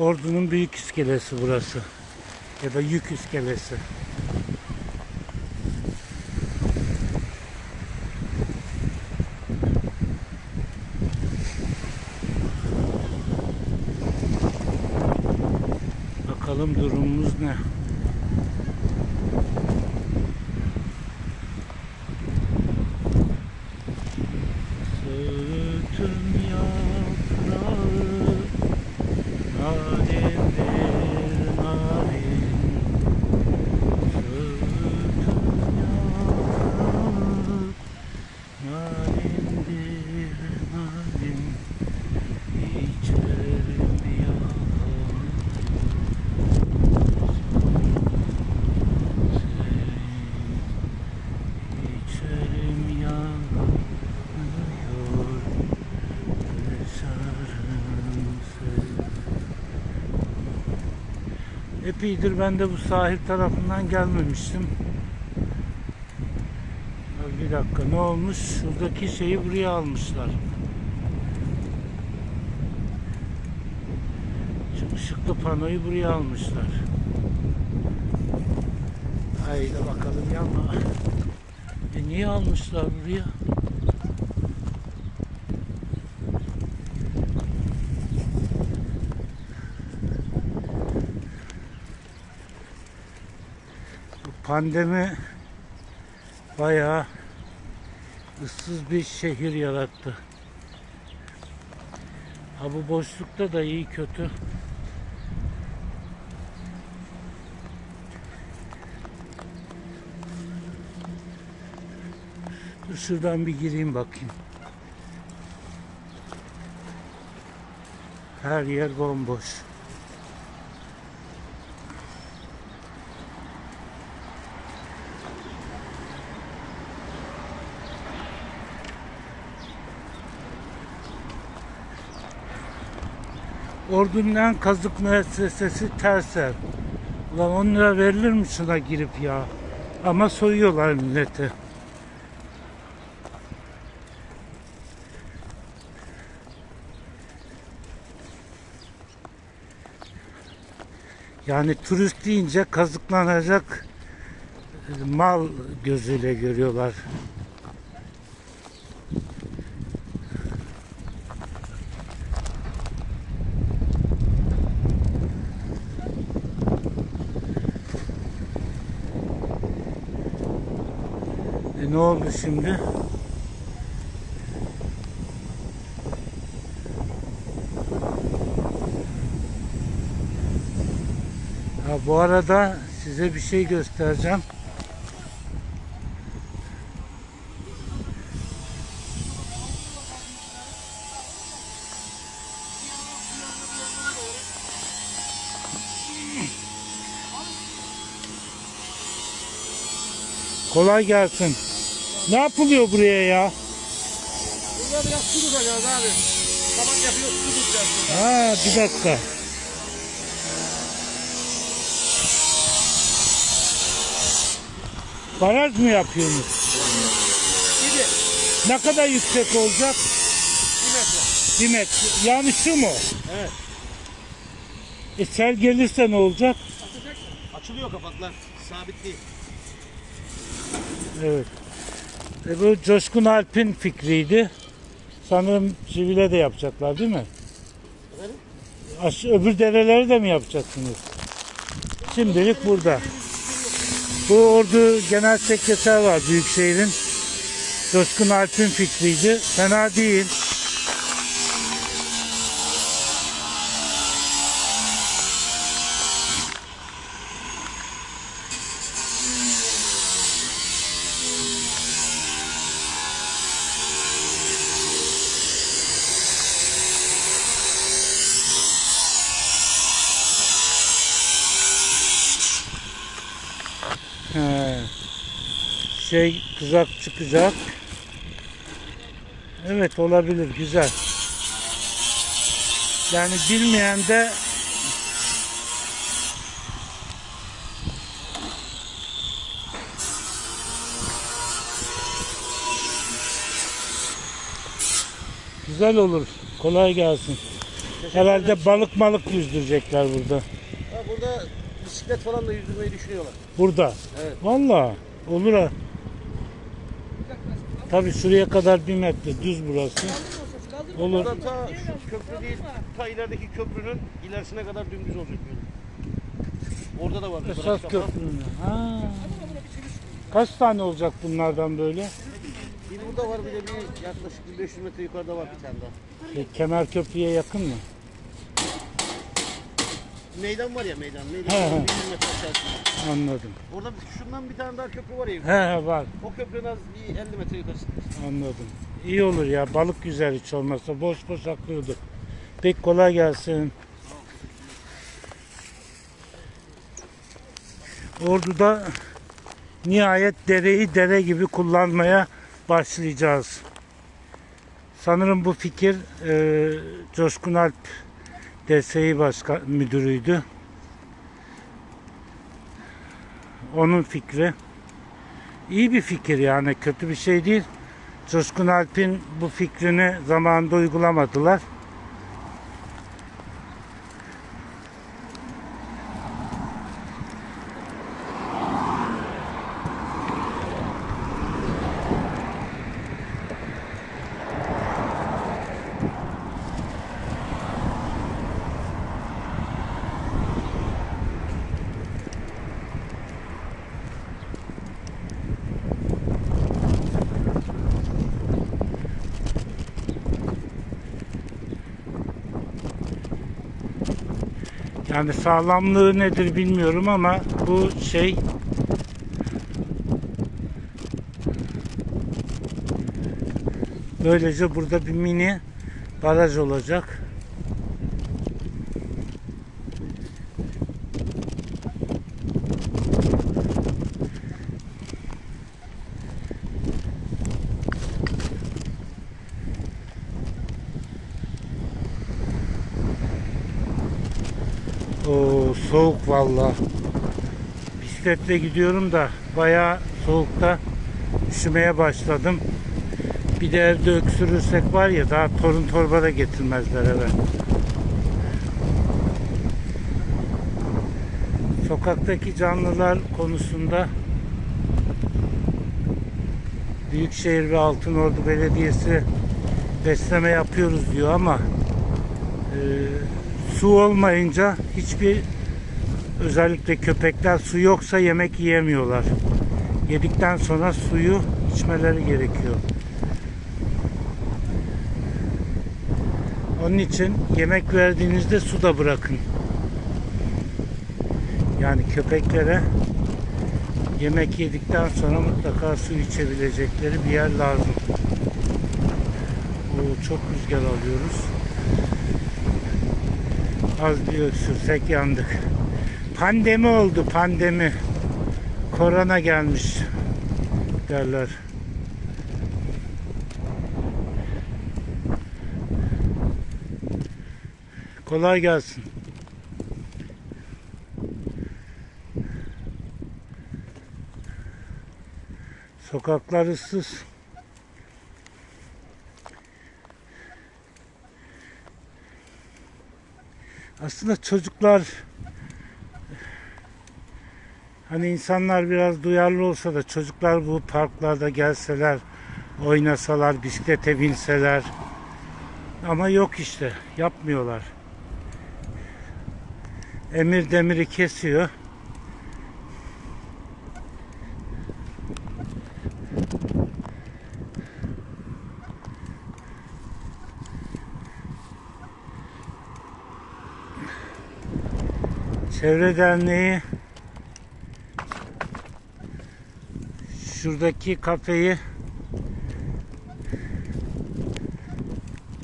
Ordu'nun büyük iskelesi burası. Ya da yük iskelesi. Bakalım durumumuz ne? Epeydir ben de bu sahil tarafından gelmemiştim. Bir dakika ne olmuş? Şuradaki şeyi buraya almışlar. Şu ışıklı panoyu buraya almışlar. Haydi bakalım yanma. E niye almışlar buraya? Pandemi bayağı ıssız bir şehir yarattı. Ha bu boşlukta da iyi kötü. Dur şuradan bir gireyim bakayım. Her yer bomboş. Ordu'nun en kazık müessesesi Terser. Ulan 10 lira verilir mi şuna girip ya? Ama soyuyorlar milleti. Yani turist deyince kazıklanacak mal gözüyle görüyorlar. Oldu şimdi? Ha, bu arada size bir şey göstereceğim. Kolay gelsin. Ne yapılıyor buraya ya? Burada biraz su tutacağız abi. Tamam yapıyoruz su tutacağız. Ha bir dakika. Baraj mı yapıyorsunuz? Gibi. Ne kadar yüksek olacak? Bir metre. Bir metre. Yani şu mu? Evet. E sel gelirse ne olacak? Açılıyor kapaklar. Sabit değil. Evet. E bu Coşkun Alp'in fikriydi. Sanırım Civile de yapacaklar değil mi? Efendim? Aş öbür dereleri de mi yapacaksınız? Şimdilik burada. Bu Ordu Genel Sekreter var Büyükşehir'in. Coşkun Alp'in fikriydi. Fena değil. He. Şey kızak çıkacak. Evet olabilir güzel. Yani bilmeyen de güzel olur. Kolay gelsin. Herhalde balık malık yüzdürecekler burada. Ha, burada bisiklet falan da yüzdürmeyi düşünüyorlar. Burada. Evet. Valla olur ha. Tabii şuraya kadar bir metre düz burası. Olur. Burada ta şu köprü değil, ta ilerideki köprünün ilerisine kadar dümdüz olacak böyle. Orada da var. Esas köprünün. Ha. Kaç tane olacak bunlardan böyle? Bir burada var bir de bir yaklaşık bir 500 metre yukarıda var bir tane daha. E, Kemer Köprü'ye yakın mı? Meydan var ya meydan. He, Meydan he. 100 metre aşağısında. Anladım. Orada bir- şundan bir tane daha köprü var ya. He he var. O köprünün az bir 50 metre yukarısında. Anladım. İyi olur ya. Balık güzel hiç olmazsa. Boş boş akıyordu. Pek kolay gelsin. Ordu'da nihayet dereyi dere gibi kullanmaya başlayacağız. Sanırım bu fikir e, Coşkun Alp DSİ Başkan Müdürüydü. Onun fikri. İyi bir fikir yani kötü bir şey değil. Coşkun Alp'in bu fikrini zamanında uygulamadılar. Yani sağlamlığı nedir bilmiyorum ama bu şey böylece burada bir mini baraj olacak. Oo, soğuk valla. Bisikletle gidiyorum da bayağı soğukta üşümeye başladım. Bir de evde öksürürsek var ya daha torun torba da getirmezler eve. Sokaktaki canlılar konusunda Büyükşehir ve Altınordu Belediyesi besleme yapıyoruz diyor ama e, su olmayınca hiçbir özellikle köpekler su yoksa yemek yiyemiyorlar. Yedikten sonra suyu içmeleri gerekiyor. Onun için yemek verdiğinizde su da bırakın. Yani köpeklere yemek yedikten sonra mutlaka su içebilecekleri bir yer lazım. Oo, çok rüzgar alıyoruz. Az bir öksürsek yandık. Pandemi oldu pandemi. Korona gelmiş derler. Kolay gelsin. Sokaklar ıssız. Aslında çocuklar hani insanlar biraz duyarlı olsa da çocuklar bu parklarda gelseler, oynasalar, bisiklete binseler ama yok işte yapmıyorlar. Emir demiri kesiyor. Çevre Derneği şuradaki kafeyi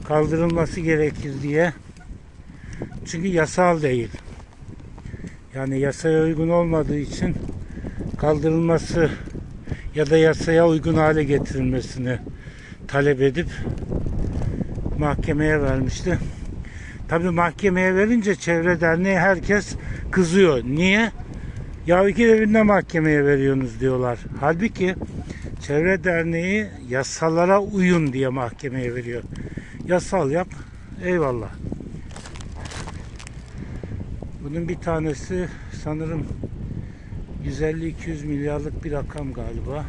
kaldırılması gerekir diye. Çünkü yasal değil. Yani yasaya uygun olmadığı için kaldırılması ya da yasaya uygun hale getirilmesini talep edip mahkemeye vermişti. Tabi mahkemeye verince çevre derneği herkes kızıyor. Niye? Ya iki evinde mahkemeye veriyorsunuz diyorlar. Halbuki çevre derneği yasalara uyun diye mahkemeye veriyor. Yasal yap. Eyvallah. Bunun bir tanesi sanırım 150-200 milyarlık bir rakam galiba.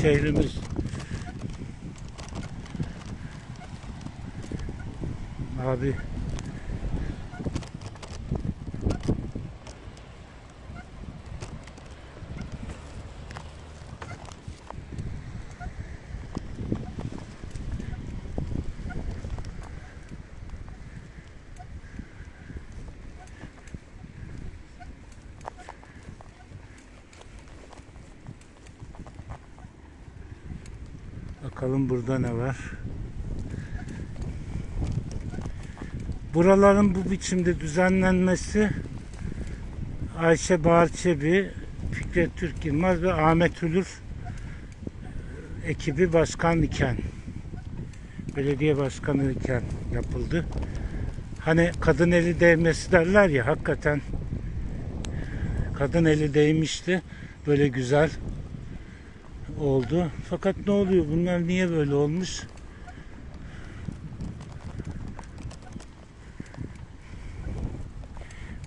Şehrimiz. Abi Bakalım burada ne var. Buraların bu biçimde düzenlenmesi Ayşe Bahar Çebi, Fikret Türk Yılmaz ve Ahmet Ülür e, ekibi başkan iken belediye başkanı iken yapıldı. Hani kadın eli değmesi derler ya hakikaten kadın eli değmişti. Böyle güzel oldu. Fakat ne oluyor? Bunlar niye böyle olmuş?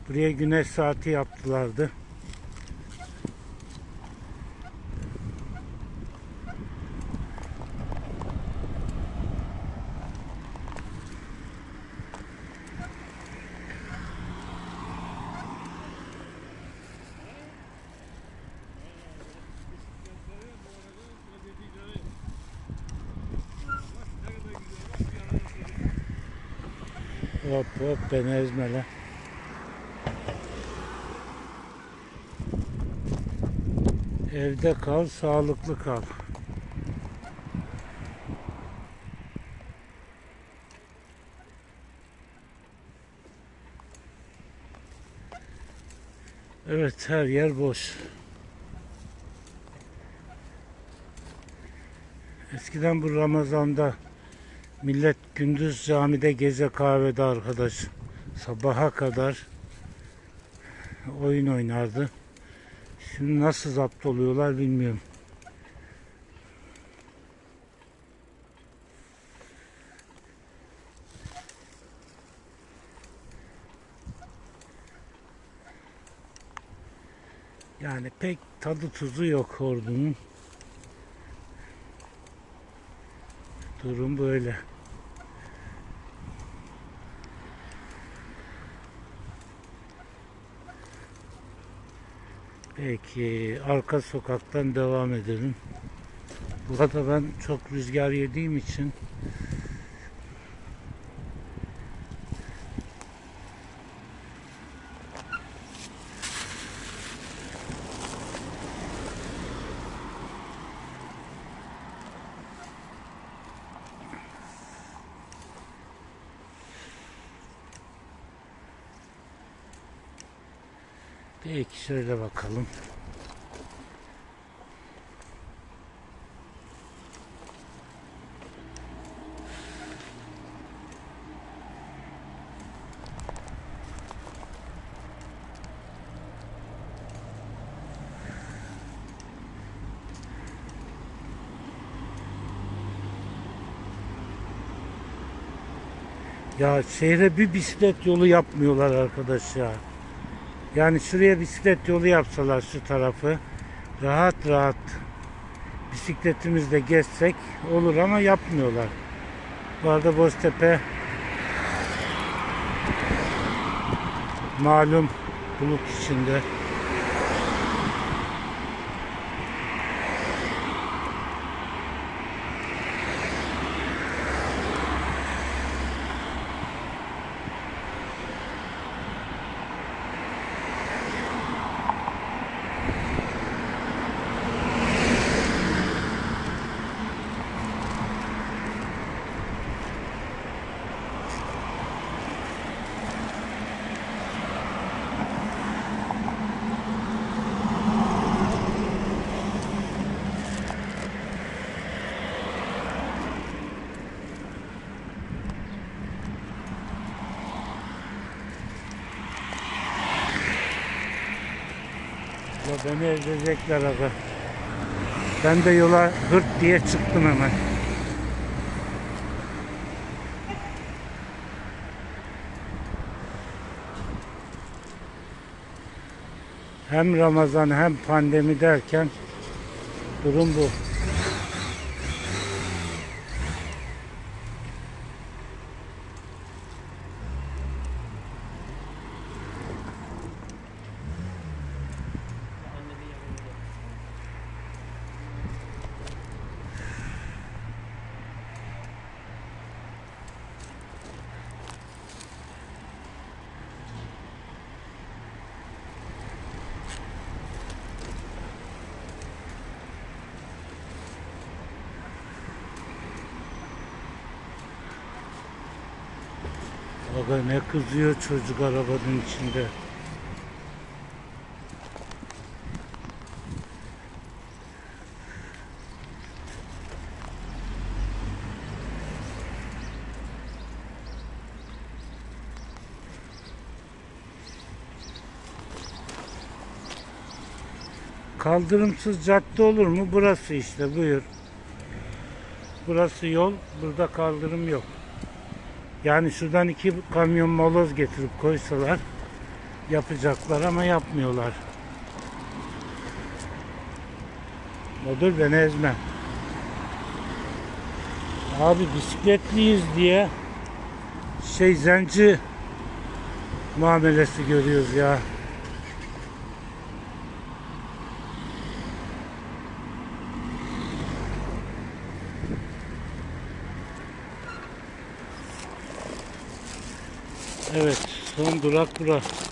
Buraya güneş saati yaptılardı. Hop hop beni ezme lan. Evde kal, sağlıklı kal. Evet, her yer boş. Eskiden bu Ramazan'da millet gündüz camide gece kahvede arkadaş sabaha kadar oyun oynardı. Şimdi nasıl zapt oluyorlar bilmiyorum. Yani pek tadı tuzu yok ordunun. Durum böyle. Peki arka sokaktan devam edelim. Burada ben çok rüzgar yediğim için Peki şöyle bakalım. Ya şehre bir bisiklet yolu yapmıyorlar arkadaş ya. Yani şuraya bisiklet yolu yapsalar şu tarafı rahat rahat bisikletimizle gezsek olur ama yapmıyorlar. Bu arada Boztepe malum bulut içinde. burada. Beni ezecekler abi. Ben de yola hırt diye çıktım hemen. Hem Ramazan hem pandemi derken durum bu. Aga ne kızıyor çocuk arabanın içinde. Kaldırımsız cadde olur mu? Burası işte buyur. Burası yol, burada kaldırım yok. Yani şuradan iki kamyon moloz getirip koysalar yapacaklar ama yapmıyorlar. Odur beni ezme. Abi bisikletliyiz diye şey zenci muamelesi görüyoruz ya. Evet, son durak burası.